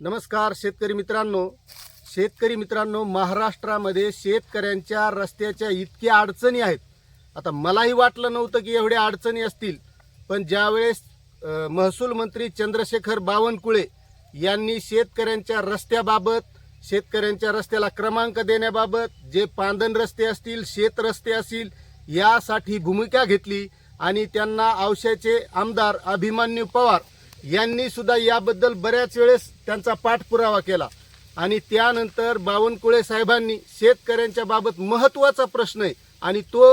नमस्कार शेतकरी मित्रांनो. शेतकरी मित्रांनो महाराष्ट्रामध्ये शेतकऱ्यांच्या रस्त्याच्या इतक्या अडचणी आहेत. आता मलाही वाटलं नव्हतं की एवढ्या अडचणी असतील पण ज्यावेळेस महसूल मंत्री चंद्रशेखर बावनकुळे यांनी शेतकऱ्यांच्या रस्त्याबाबत शेतकऱ्यांच्या रस्त्याला क्रमांक देण्याबाबत जे पांदन रस्ते असतील शेत रस्ते असतील यासाठी भूमिका घेतली आणि त्यांना औशाचे आमदार अभिमन्यू पवार यांनी सुद्धा याबद्दल बऱ्याच वेळेस त्यांचा पाठपुरावा केला. आणि त्यानंतर बावनकुळे साहेबांनी शेतकऱ्यांच्या बाबत महत्त्वाचा प्रश्न आहे. आणि तो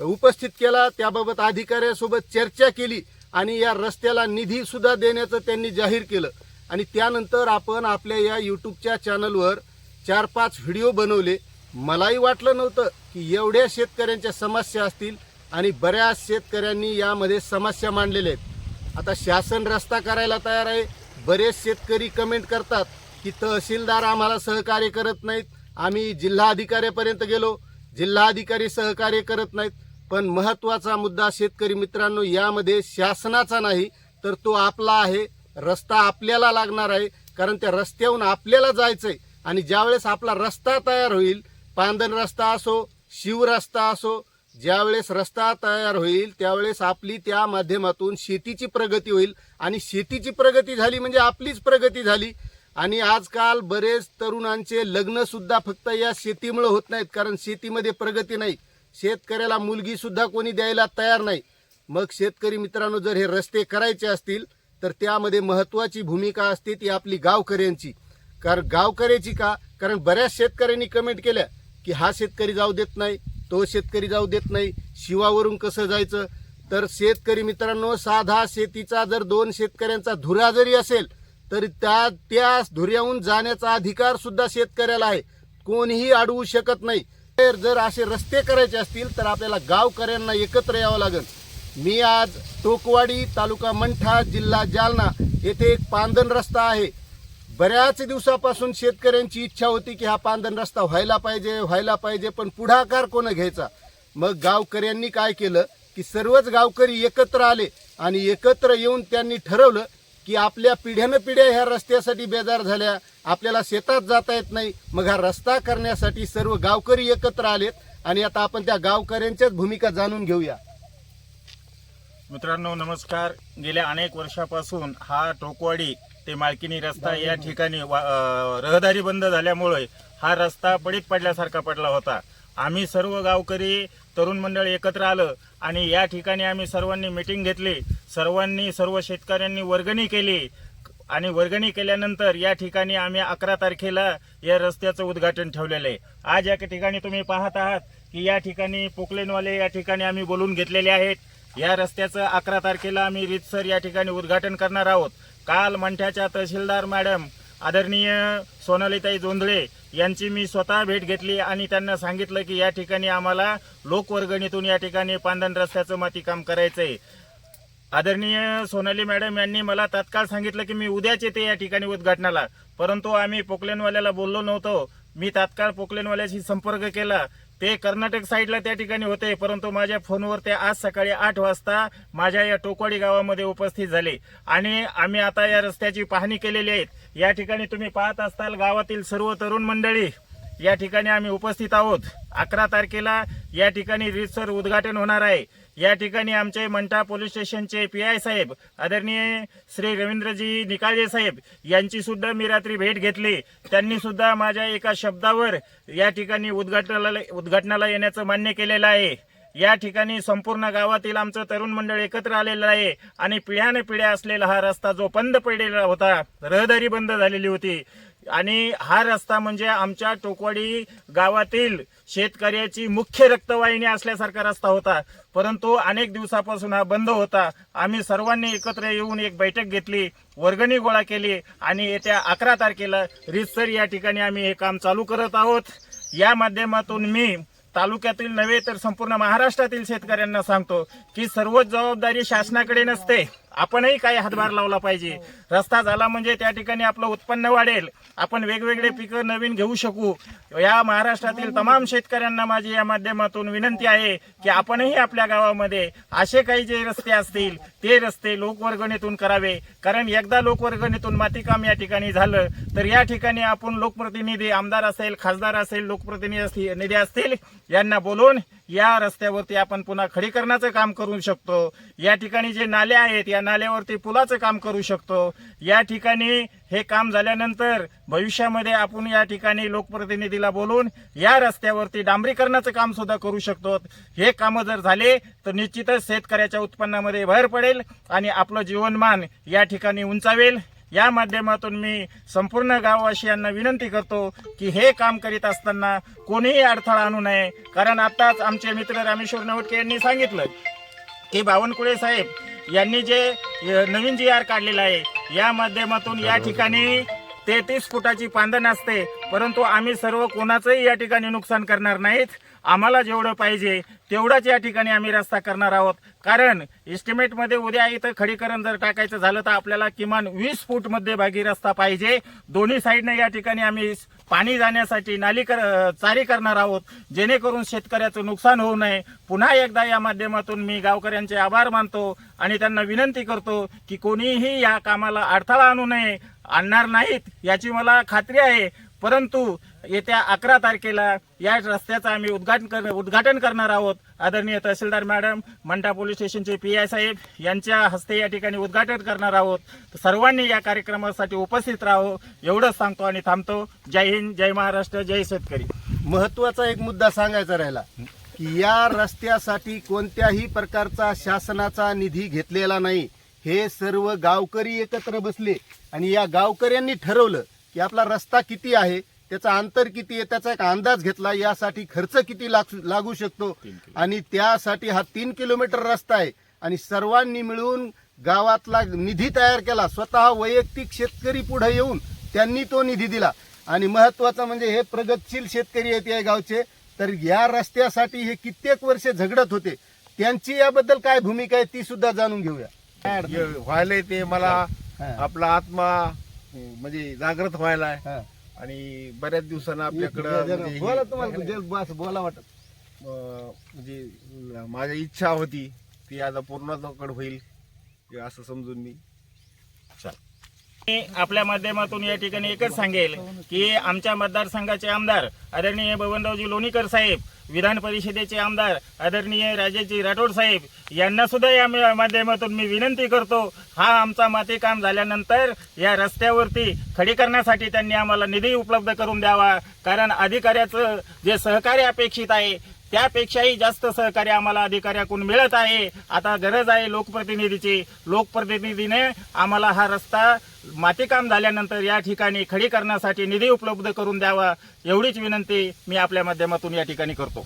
उपस्थित केला त्याबाबत अधिकाऱ्यासोबत चर्चा केली आणि या रस्त्याला निधी सुद्धा देण्याचं त्यांनी जाहीर केलं. आणि त्यानंतर आपण आपल्या या यूट्यूबच्या चॅनलवर चार पाच व्हिडिओ बनवले. मलाही वाटलं नव्हतं की एवढ्या शेतकऱ्यांच्या समस्या असतील आणि बऱ्याच शेतकऱ्यांनी यामध्ये समस्या मांडलेल्या आहेत. आता शासन रस्ता करायला तयार आहे. बरेच शेतकरी कमेंट करतात की तहसीलदार आम्हाला सहकार्य करत नाहीत. आम्ही जिल्हाधिकाऱ्यापर्यंत गेलो. जिल्हाधिकारी सहकार्य करत नाहीत. पण महत्त्वाचा मुद्दा शेतकरी मित्रांनो यामध्ये शासनाचा नाही तर तो आपला आहे. रस्ता आपल्याला लागणार आहे. कारण त्या रस्त्याहून आपल्याला जायचं आहे आणि ज्यावेळेस आपला रस्ता तयार होईल पांदन रस्ता असो शिव रस्ता असो ज्यावेळेस रस्ता तयार होईल त्यावेळेस आपली त्या माध्यमातून शेतीची प्रगती होईल. आणि शेतीची प्रगती झाली म्हणजे आपलीच प्रगती झाली. आणि आजकाल बरेच तरुणांचे लग्नसुद्धा फक्त या शेतीमुळे होत नाहीत कारण शेतीमध्ये प्रगती नाही. शेतकऱ्याला मुलगीसुद्धा कोणी द्यायला तयार नाही. मग शेतकरी मित्रांनो जर हे रस्ते करायचे असतील तर त्यामध्ये महत्त्वाची भूमिका असते ती आपली गावकऱ्यांची. कारण गावकऱ्याची का? कारण बऱ्याच शेतकऱ्यांनी कमेंट केल्या की हा शेतकरी जाऊ देत नाही. तो शेतकरी जाऊ देत नाही. शिवावरून कसं जायचं? तर शेतकरी मित्रांनो साधा शेतीचा जर दोन शेतकऱ्यांचा धुरा जरी असेल तरी त्या त्या धुऱ्याहून जाण्याचा अधिकार सुद्धा शेतकऱ्याला आहे. कोणीही अडवू शकत नाही. तर जर असे रस्ते करायचे असतील तर आपल्याला गावकऱ्यांना एकत्र यावं लागेल. मी आज टोकवाडी तालुका मंठा जिल्हा जालना येथे एक पांदन रस्ता आहे. बऱ्याच दिवसापासून शेतकऱ्यांची इच्छा होती की हा पांदन रस्ता व्हायला पाहिजे व्हायला पाहिजे पण पुढाकार कोण घ्यायचा? मग गावकऱ्यांनी काय केलं की सर्वच गावकरी एकत्र आले आणि एकत्र येऊन त्यांनी ठरवलं की आपल्या पिढ्यानं पिढ्या ह्या रस्त्यासाठी बेजार झाल्या आपल्याला शेतात जाता येत नाही मग हा रस्ता करण्यासाठी सर्व गावकरी एकत्र आलेत आणि आता आपण त्या गावकऱ्यांच्याच भूमिका जाणून घेऊया. मित्रांनो नमस्कार. गेल्या अनेक वर्षापासून हा टोकवाडी ते मालकिनी रस्ता या ठिकाणी वा- रहदारी बंद झाल्यामुळे हा रस्ता पडीत पडल्यासारखा पडला होता. आम्ही सर्व गावकरी तरुण मंडळ एकत्र आलं आणि या ठिकाणी आम्ही सर्वांनी मिटिंग घेतली. सर्वांनी सर्व शेतकऱ्यांनी वर्गणी केली आणि वर्गणी केल्यानंतर या ठिकाणी आम्ही अकरा तारखेला या रस्त्याचं उद्घाटन ठेवलेलं आहे. आज या ठिकाणी तुम्ही पाहत आहात की या ठिकाणी पोकलेनवाले या ठिकाणी आम्ही बोलून घेतलेले आहेत. या रस्त्याचं अकरा तारखेला आम्ही रीतसर या ठिकाणी उद्घाटन करणार आहोत. काल मंठ्याच्या तहसीलदार मॅडम आदरणीय सोनालीताई जोंधळे यांची मी स्वतः भेट घेतली आणि त्यांना सांगितलं की या ठिकाणी आम्हाला लोकवर्गणीतून या ठिकाणी पांदन रस्त्याचं मातीकाम आहे आदरणीय सोनाली मॅडम यांनी मला तात्काळ सांगितलं की मी उद्याच येते या ठिकाणी उद्घाटनाला. परंतु आम्ही पोकलेनवाल्याला बोललो नव्हतो. मी तात्काळ पोकलेनवाल्याशी संपर्क केला. ते कर्नाटक साईडला त्या ठिकाणी होते परंतु माझ्या फोनवर ते आज सकाळी आठ वाजता माझ्या या टोकवाडी गावामध्ये उपस्थित झाले. आणि आम्ही आता या रस्त्याची पाहणी केलेली आहेत या ठिकाणी तुम्ही पाहत असताल गावातील सर्व तरुण मंडळी. या ठिकाणी आम्ही उपस्थित आहोत. अकरा तारखेला या ठिकाणी रीतसर उद्घाटन होणार आहे. या ठिकाणी आमचे मंठा पोलीस स्टेशनचे पी आय साहेब आदरणीय श्री रवींद्रजी निकाळजे साहेब यांची सुद्धा मी रात्री भेट घेतली. त्यांनी सुद्धा माझ्या एका शब्दावर या ठिकाणी उद्घाटनाला उद्घाटनाला येण्याचं मान्य केलेलं आहे. या ठिकाणी संपूर्ण गावातील आमचं तरुण मंडळ एकत्र आलेलं आहे आणि पिढ्याने पिढ्या असलेला हा रस्ता जो बंद पडलेला होता रहदारी बंद झालेली होती. आणि हा रस्ता म्हणजे आमच्या टोकवाडी गावातील शेतकऱ्याची मुख्य रक्तवाहिनी असल्यासारखा रस्ता होता. परंतु अनेक दिवसापासून हा बंद होता. आम्ही सर्वांनी एकत्र येऊन एक बैठक घेतली वर्गणी गोळा केली आणि येत्या अकरा तारखेला रितसर या ठिकाणी आम्ही हे काम चालू करत आहोत. या माध्यमातून मी तालुक्यातील नव्हे तर संपूर्ण महाराष्ट्रातील शेतकऱ्यांना सांगतो की सर्वच जबाबदारी शासनाकडे नसते. आपणही काही हातभार लावला पाहिजे. रस्ता झाला म्हणजे त्या ठिकाणी आपलं उत्पन्न वाढेल. आपण वेगवेगळे पिकं नवीन घेऊ शकू. या महाराष्ट्रातील तमाम शेतकऱ्यांना माझी या माध्यमातून विनंती आहे की आपणही आपल्या गावामध्ये असे काही जे रस्ते असतील ते रस्ते लोकवर्गणीतून करावे. कारण एकदा लोकवर्गणीतून मातीकाम या ठिकाणी झालं तर या ठिकाणी आपण लोकप्रतिनिधी आमदार असेल खासदार असेल लोकप्रतिनिधी असतील- निधी असतील यांना बोलून या रस्त्यावरती आपण पुन्हा खडीकरणाचं काम करू शकतो. या ठिकाणी जे नाले आहेत या नाल्यावरती पुलाचं काम करू शकतो. या ठिकाणी हे काम झाल्यानंतर भविष्यामध्ये आपण या ठिकाणी लोकप्रतिनिधीला बोलून या रस्त्यावरती डांबरीकरणाचं काम सुद्धा करू शकतो. हे कामं जर झाले तर निश्चितच शेतकऱ्याच्या उत्पन्नामध्ये भर पडेल आणि आपलं जीवनमान या ठिकाणी उंचावेल. या माध्यमातून मी संपूर्ण गाववासियांना विनंती करतो की हे काम करीत असताना कोणीही अडथळा आणू नये. कारण आताच आमचे मित्र रामेश्वर नवटके यांनी सांगितलं की बावनकुळे साहेब यांनी जे नवीन जी आर काढलेला आहे या माध्यमातून या ठिकाणी तेहतीस फुटाची पांदण असते परंतु आम्ही सर्व कोणाचंही या ठिकाणी नुकसान करणार नाहीत. आम्हाला जेवढं पाहिजे तेवढाच या ठिकाणी आम्ही रस्ता करणार आहोत. कारण इस्टिमेटमध्ये उद्या इथं खडीकरण जर टाकायचं झालं तर आपल्याला किमान वीस फूट मध्यभागी रस्ता पाहिजे. दोन्ही साईडने या ठिकाणी आम्ही पाणी जाण्यासाठी नाली कर चारी करणार आहोत. जेणेकरून शेतकऱ्याचं नुकसान होऊ नये. पुन्हा एकदा या माध्यमातून मी गावकऱ्यांचे आभार मानतो आणि त्यांना विनंती करतो की कोणीही या कामाला अडथळा आणू नये आणणार नाहीत याची मला खात्री आहे. परंतु येत्या अकरा तारखेला या रस्त्याचं आम्ही उद्घाटन कर उद्घाटन करणार आहोत. आदरणीय तहसीलदार मॅडम मंठा पोलीस स्टेशनचे पी आय साहेब यांच्या हस्ते या ठिकाणी उद्घाटन करणार आहोत. सर्वांनी या कार्यक्रमासाठी उपस्थित राहो. एवढंच सांगतो आणि थांबतो. जय हिंद जय महाराष्ट्र जय शेतकरी. महत्त्वाचा एक मुद्दा सांगायचा राहिला की या रस्त्यासाठी कोणत्याही प्रकारचा शासनाचा निधी घेतलेला नाही. हे सर्व गावकरी एकत्र बसले आणि या गावकऱ्यांनी ठरवलं की आपला रस्ता किती आहे त्याचा अंतर किती आहे त्याचा एक अंदाज घेतला यासाठी खर्च किती लाग- लागू शकतो आणि त्यासाठी हा तीन किलोमीटर रस्ता आहे. आणि सर्वांनी मिळून गावातला निधी तयार केला स्वतः वैयक्तिक शेतकरी पुढे येऊन त्यांनी तो निधी दिला. आणि महत्वाचं म्हणजे हे प्रगतशील शेतकरी आहेत या गावचे तर या रस्त्यासाठी हे कित्येक वर्ष झगडत होते. त्यांची याबद्दल काय भूमिका आहे ती सुद्धा जाणून घेऊया. व्हायलंय ते मला. आपला आत्मा म्हणजे जागृत व्हायला हा. आणि बऱ्याच दिवसानं आपल्याकडं म्हणजे बोला तुम्हाला जे बस बोला वाटत. अं, म्हणजे ल- माझी इच्छा होती ती आता पूर्णत्वाकडे होईल हे असं समजून मी मी आपल्या माध्यमातून या ठिकाणी एकच सांगेल की आमच्या मतदारसंघाचे आमदार आदरणीय बबनरावजी लोणीकर साहेब विधान परिषदेचे आमदार आदरणीय राजेजी राठोड साहेब यांना सुद्धा या माध्यमातून मी विनंती करतो. हा आमचा मातीकाम झाल्यानंतर या रस्त्यावरती खडीकरणासाठी त्यांनी आम्हाला निधी उपलब्ध करून द्यावा. कारण अधिकाऱ्याचं जे सहकार्य अपेक्षित आहे त्यापेक्षाही जास्त सहकार्य आम्हाला अधिकाऱ्याकडून मिळत आहे. आता गरज आहे लोकप्रतिनिधीची. लोकप्रतिनिधीने आम्हाला हा रस्ता मातीकाम झाल्यानंतर या ठिकाणी खडीकरणासाठी निधी उपलब्ध करून द्यावा एवढीच विनंती मी आपल्या माध्यमातून या ठिकाणी करतो.